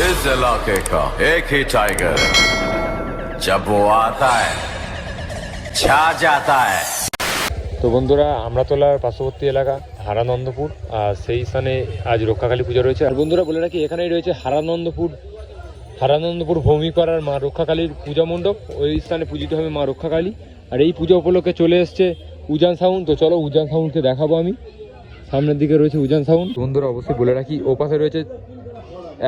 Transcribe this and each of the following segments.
इस इलाके का एक ही टाइगर है जब वो आता है छा जाता है তো বন্ধুরা আমরাতলার পার্শ্ববর্তী এলাকা হারানন্দপুর আর সেই স্থানে আজ রক্ষাকালী পুজো রয়েছে আর বন্ধুরা বলে রাখি এখানেই রয়েছে হারানন্দপুর হারানন্দপুর ভৌমিকরার মা রক্ষাকালীর পূজা মণ্ডপ ওই স্থানে পূজিত হবে মা রক্ষাকালী আর এই পুজো উপলক্ষে চলে এসছে উজান সাউন্ড তো চলো উজান সাউন্ডকে দেখাবো আমি সামনের দিকে রয়েছে উজান সাউন্ড বন্ধুরা অবশ্যই বলে রাখি ও পাশে রয়েছে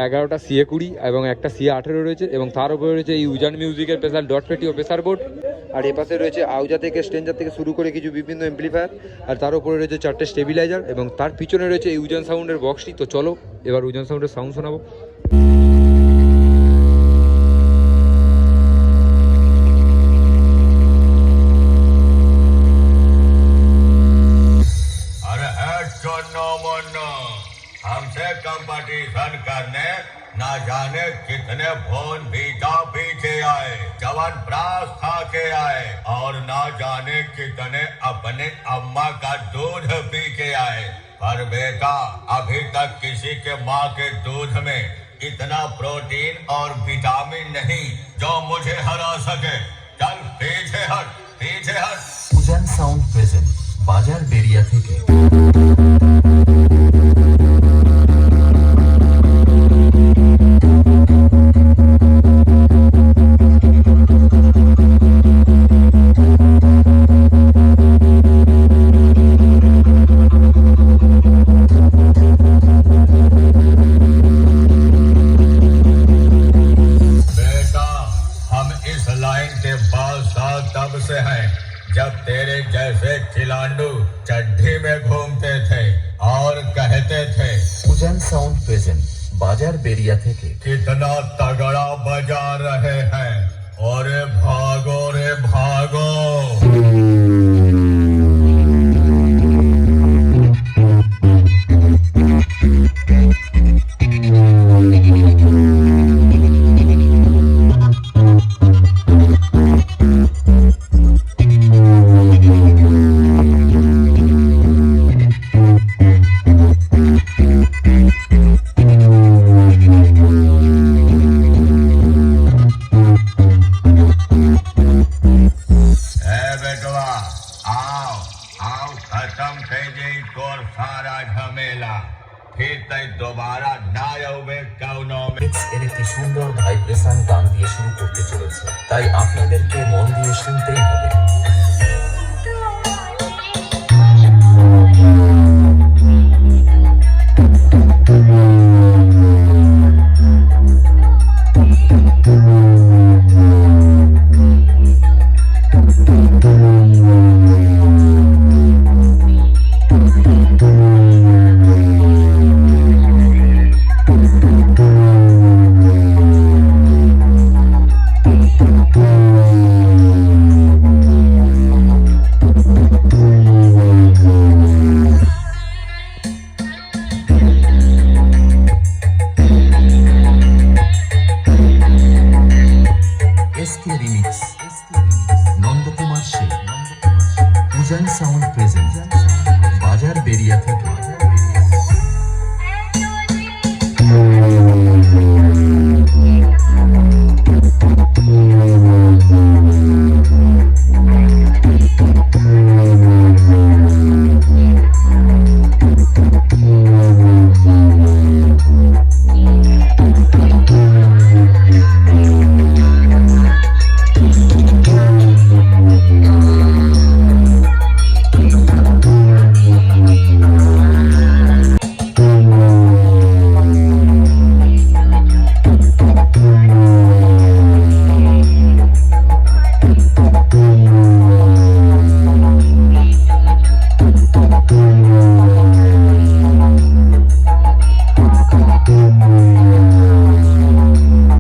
এগারোটা সিএ কুড়ি এবং একটা সিএ আঠেরো রয়েছে এবং তার উপরে রয়েছে এই উজান মিউজিকের স্পেশাল ডট পেটি ও প্রেসার বোর্ড আর এপাশে পাশে রয়েছে আউজা থেকে স্ট্রেঞ্জার থেকে শুরু করে কিছু বিভিন্ন এমপ্লিফায়ার আর তার উপরে রয়েছে চারটে স্টেবিলাইজার এবং তার পিছনে রয়েছে এই উজান সাউন্ডের বক্সটি তো চলো, এবার উজান সাউন্ডের সাউন্ড শোনাবো। ने ना जाने कितने भोन भीजा पी आए चवन प्रास खा के आए, और ना जाने कितने अपने अम्मा का दूध पी के आए। पर बेटा, अभी तक किसी के माँ के दूध में इतना प्रोटीन और विटामिन नहीं जो मुझे हरा सके। चल, पीछे हट पीछे हट। उजन साउंड प्रेजेंट, बाज़ार बेरिया थे तब से है जब तेरे जैसे खिलांडू चड्ढी में घूमते थे और कहते थे पूजन साउंड प्रेजेंट बाज़ार बेरिया थे कितना तगड़ा बजा रहे हैं। और भागो रे भागो। মেলা ফির তাই দোবারা না যাবে কাউনো এর একটি সুন্দর ভাইব্রেশন গান দিয়ে শুরু করতে চলেছে। তাই আপনাদেরকে মন দিয়ে শুনতেই হবে। SK remix. নন্দকুমার সে পূজান সাউন্ড প্রেজেন্ট। বাজার বেরিয়া থেকে